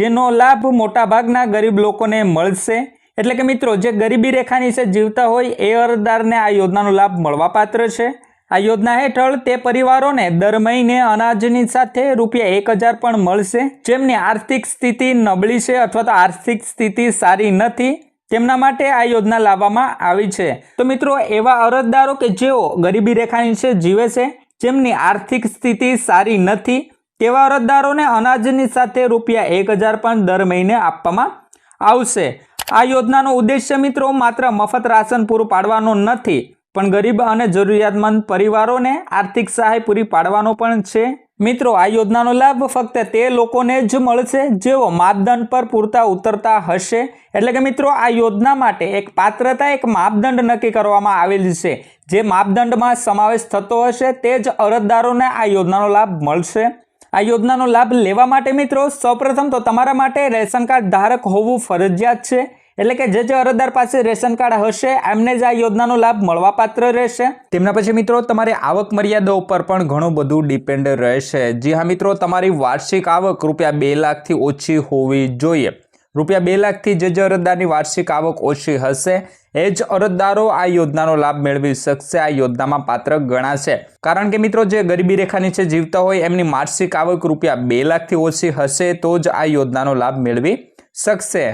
જેનો લાભ મોટાભાગના ગરીબ લોકોને મળશે. એટલે કે મિત્રો, જે ગરીબી રેખા નીચે જીવતા હોય, એ અરજદારને આ યોજનાનો લાભ મળવાપાત્ર છે. આ યોજના હેઠળ તે પરિવારોને દર મહિને અનાજની સાથે રૂપિયા એક હજાર પણ મળશે. જેમની આર્થિક સ્થિતિ નબળી છે અથવા તો આર્થિક સ્થિતિ સારી નથી, તેમના માટે આ યોજના લાવવામાં આવી છે. તો મિત્રો, એવા અરજદારો કે જેઓ ગરીબી રેખા નીચે જીવે છે, જેમની આર્થિક સ્થિતિ સારી નથી તેવા અરજદારોને અનાજની સાથે રૂપિયા એક હજાર પણ દર મહિને આપવામાં આવશે? આ યોજનાનો ઉદ્દેશ્ય મિત્રો માત્ર મફત રાશન પૂરું પાડવાનો નથી, પણ ગરીબ અને જરૂરિયાતમંદ પરિવારોને આર્થિક સહાય પૂરી પાડવાનો પણ છે. મિત્રો, આ યોજનાનો લાભ ફક્ત તે લોકોને જ મળશે જેઓ માપદંડ પર પૂરતા ઉતરતા હશે. એટલે કે મિત્રો, આ યોજના માટે એક પાત્રતા, એક માપદંડ નક્કી કરવામાં આવેલી છે. જે માપદંડમાં સમાવેશ થતો હશે તે જ અરજદારોને આ યોજનાનો લાભ મળશે. આ યોજનાનો લાભ લેવા માટે મિત્રો સૌપ્રથમ તો તમારા માટે રેશન કાર્ડ ધારક હોવું ફરજિયાત છે. એટલે કે જે જે અરજદાર પાસે રેશન કાર્ડ હશે, એમને જ આ યોજનાનો લાભ મળવાપાત્ર રહેશે. તેમના પછી મિત્રો તમારી આવક મર્યાદા ઉપર પણ ઘણું બધું ડિપેન્ડ રહેશે. જી હા મિત્રો, તમારી વાર્ષિક આવક રૂપિયા બે લાખથી ઓછી હોવી જોઈએ. રૂપિયા બે લાખથી જે જે અરજદારની વાર્ષિક આવક ઓછી હશે, એ જ અરજદારો આ યોજનાનો લાભ મેળવી શકશે. આ યોજનામાં પાત્ર ગણાશે. કારણ કે મિત્રો, જે ગરીબી રેખા નીચે જીવતા હોય, એમની વાર્ષિક આવક રૂપિયા બે લાખથી ઓછી હશે, તો જ આ યોજનાનો લાભ મેળવી શકશે.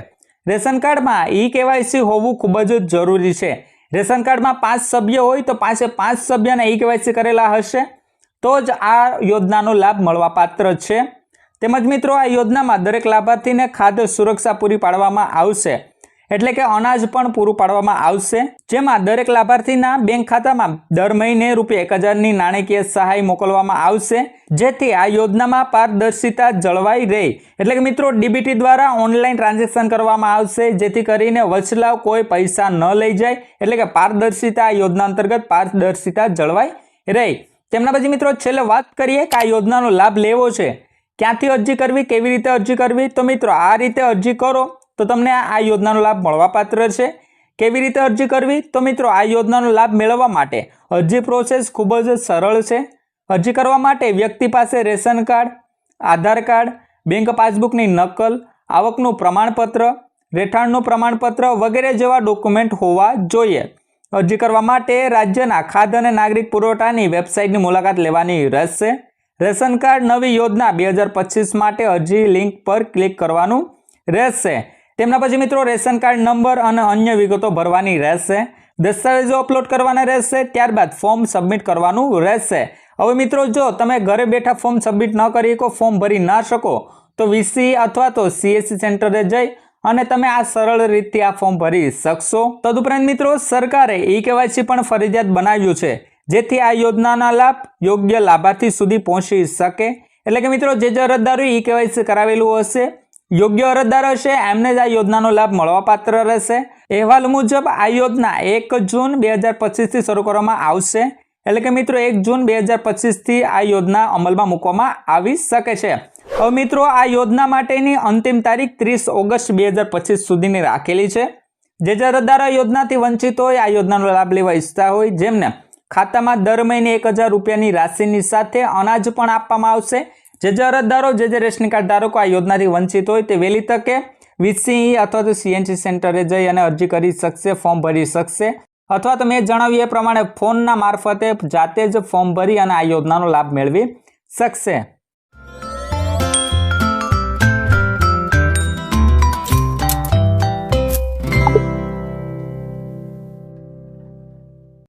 રેશન કાર્ડમાં ઈ કેવાયસી હોવું ખૂબ જ જરૂરી છે. રેશન કાર્ડમાં પાંચ સભ્ય હોય, તો પાસે પાંચ સભ્યને ઈ કેવાયસી કરેલા હશે. તો જ આ યોજનાનો લાભ મળવાપાત્ર છે. તેમજ મિત્રો, આ યોજનામાં દરેક લાભાર્થીને ખાદ્ય સુરક્ષા પૂરી પાડવામાં આવશે. એટલે કે અનાજ પણ પૂરું પાડવામાં આવશે. જેમાં દરેક લાભાર્થીના બેંક ખાતામાં દર મહિને રૂપિયા એક હજારની નાણાકીય સહાય મોકલવામાં આવશે. જેથી આ યોજનામાં પારદર્શિતા જળવાઈ રહે. એટલે કે મિત્રો, ડીબીટી દ્વારા ઓનલાઈન ટ્રાન્ઝેક્શન કરવામાં આવશે. જેથી કરીને વચલાવ કોઈ પૈસા ન લઈ જાય. એટલે કે પારદર્શિતા, આ યોજના અંતર્ગત પારદર્શિતા જળવાઈ રહે. તેમના પછી મિત્રો, છેલ્લે વાત કરીએ કે આ યોજનાનો લાભ લેવો છે. ક્યાંથી અરજી કરવી, કેવી રીતે અરજી કરવી? તો મિત્રો, આ રીતે અરજી કરો તો તમને આ યોજનાનો લાભ મળવાપાત્ર છે. કેવી રીતે અરજી કરવી? તો મિત્રો, આ યોજનાનો લાભ મેળવવા માટે અરજી પ્રોસેસ ખૂબ જ સરળ છે. અરજી કરવા માટે વ્યક્તિ પાસે ration card, Aadhaar card, bank પાસબુકની નકલ, આવકનું પ્રમાણપત્ર, રહેઠાણનું પ્રમાણપત્ર વગેરે જેવા ડોક્યુમેન્ટ હોવા જોઈએ. અરજી કરવા માટે રાજ્યના ખાદ્ય અને નાગરિક પુરવઠાની વેબસાઇટની મુલાકાત લેવાની રહેશે. રેશન કાર્ડ નવી યોજના બે હજાર પચીસ માટે અરજી લિંક પર ક્લિક કરવાનું રહેશે. તેમના પછી મિત્રો રેશન કાર્ડ નંબર અને અન્ય વિગતો ભરવાની રહેશે. દસ્તાવેજો અપલોડ કરવાના રહેશે, ત્યારબાદ ફોર્મ સબમિટ કરવાનું રહેશે. હવે મિત્રો જો તમે ઘરે બેઠા ફોર્મ સબમિટ ન કરી શકો, ફોર્મ ભરી ના શકો, તો વીસી અથવા તો સીએસસી સેન્ટરે જઈ અને તમે આ સરળ રીતે આ ફોર્મ ભરી શકશો. તદુપરાંત મિત્રો સરકારે ઈ કેવાયસી પણ ફરજિયાત બનાવ્યું છે. જેથી આ યોજનાના લાભ યોગ્ય લાભાર્થી સુધી પહોંચી શકે. એટલે કે મિત્રો, જે જે અરજદારોએ ઈ કેવાયસી કરાવેલું હશે, યોગ્ય અરજદાર હશે, એમને જ આ યોજનાનો લાભ મળવાપાત્ર રહેશે. અહેવાલ મુજબ, આ યોજના એક જૂન બે હજાર પચીસથી શરૂ કરવામાં આવશે. એટલે કે મિત્રો, એક જૂન બે હજાર પચીસથી આ યોજના અમલમાં મૂકવામાં આવી શકે છે. હવે મિત્રો, આ યોજના માટેની અંતિમ તારીખ ત્રીસ ઓગસ્ટ બે હજાર પચીસ સુધીની રાખેલી છે. જે જે અરજદાર યોજનાથી વંચિત હોય, આ યોજનાનો લાભ લેવા ઈચ્છતા હોય, જેમને ખાતામાં દર મહિને એક હજાર રૂપિયાની રાશિની સાથે અનાજ પણ આપવામાં આવશે. જે જે અરજદારો, જે જે રેશન કાર્ડ ધારકો આ યોજનાથી વંચિત હોય તે વહેલી તકે વીસી અથવા તો સીએનસી સેન્ટરે જઈ અને અરજી કરી શકશે, ફોર્મ ભરી શકશે. અથવા તો મેં જણાવ્યું એ પ્રમાણે ફોનના મારફતે જાતે જ ફોર્મ ભરી અને આ યોજનાનો લાભ મેળવી શકશે.